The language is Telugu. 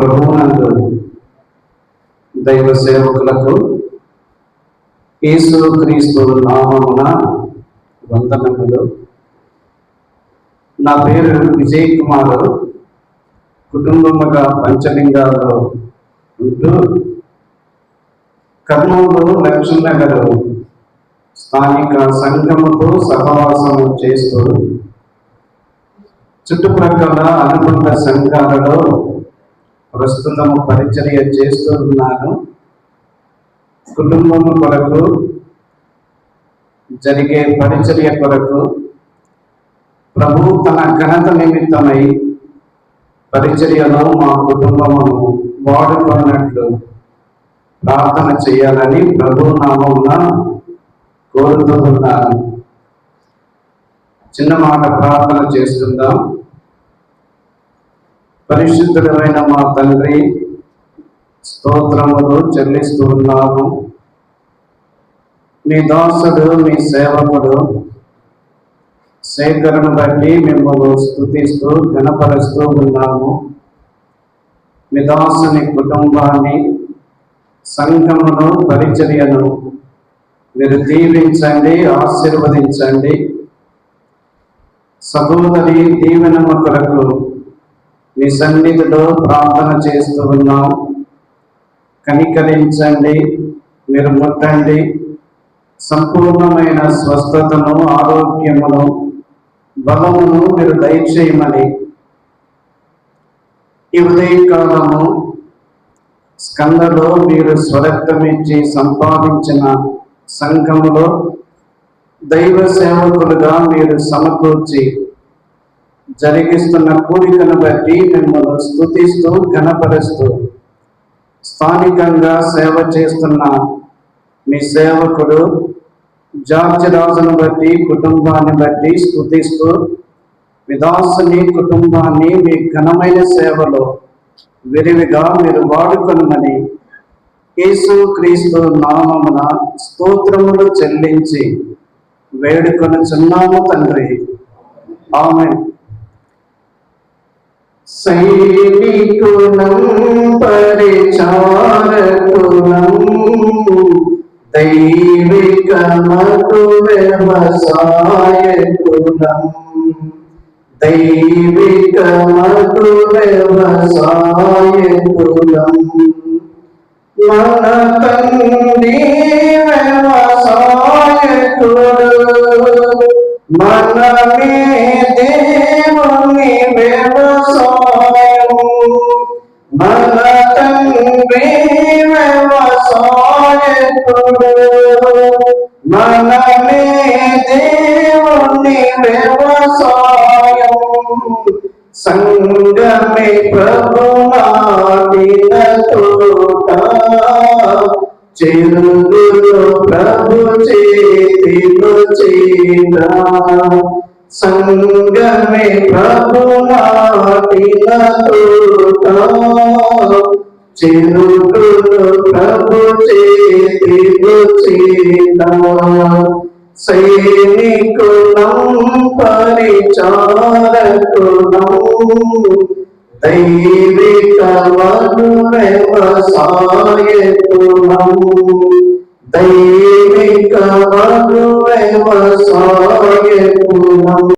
ప్రభువునందు దైవ సేవకులకు యేసు క్రీస్తు నామమున వందనములు. నా పేరు విజయ్ కుమార్ కుటుంబముగా పంచలింగాల్లో ఉంటూ కర్నూలు లక్ష్మీనగర్ స్థానిక సంఘముతో సహవాసము చేస్తూ చుట్టుప్రక్కల అనుబంధ సంఘాలలో ప్రస్తుతము పరిచర్య చేస్తూ ఉన్నాను కుటుంబం కొరకు జరిగే పరిచర్య కొరకు ప్రభు తన ఘనత నిమిత్తమై పరిచర్యలో మా కుటుంబమును వాడుకున్నట్లు ప్రార్థన చేయాలని ప్రభు నామమున కోరుతూ ఉన్నాను. చిన్న మాట ప్రార్థన చేస్తుందాం. పరిశుద్ధుడమైన మా తండ్రి స్తోత్రములు చెల్లిస్తూ ఉన్నాము మీ దాసుడు మీ సేవకుడు సేకరణ బట్టి మిమ్మల్ని స్థుతిస్తూ ఘనపరుస్తూ ఉన్నాము. మీ దాసుని కుటుంబాన్ని సంఘమును పరిచర్యను మీరు దీవించండి ఆశీర్వదించండి. సహోదరి దీవెనమ కొరకు మీ సన్నిధిలో ప్రార్థన చేస్తూ ఉన్నాం. కనికరించండి మీరు ముట్టండి సంపూర్ణమైన స్వస్థతను ఆరోగ్యమును బలమును మీరు దయచేయమని. ఈ ఉదయకాలము స్కందలో మీరు స్వరక్తమిచ్చి సంపాదించిన సంఘములో దైవ సేవకులుగా మీరు సమకూర్చి జరిగిస్తున్న కూడికను బట్టి మిమ్మల్ని స్థుతిస్తూ ఘనపరుస్తూ స్థానికంగా సేవ చేస్తున్న మీ సేవకుడు జార్జ్ రాజును బట్టి కుటుంబాన్ని బట్టి స్థుతిస్తూ విదాసుని కుటుంబాన్ని మీ ఘనమైన సేవలో విరివిగా మీరు వాడుకొనమని యేసు క్రీస్తు నామమున స్తోత్రములు చెల్లించి వేడుకొనుచున్నాము తండ్రి. ఆమె సైనికులం పరిచారకులం దైవికమకు వ్యవసాయకులం దైవికమకు వ్యవసాయకులం మన తండ్రి సంగమే ప్రభు నాటిన తోట ప్రభు చేతిలో చేత సంగమే ప్రభు నాటిన తోట ప్రభు చేతిలో చేత. సైనికులం పరిచారకులం. దైవిక వ్యవసాయకులం దైవిక వ్యవసాయకులం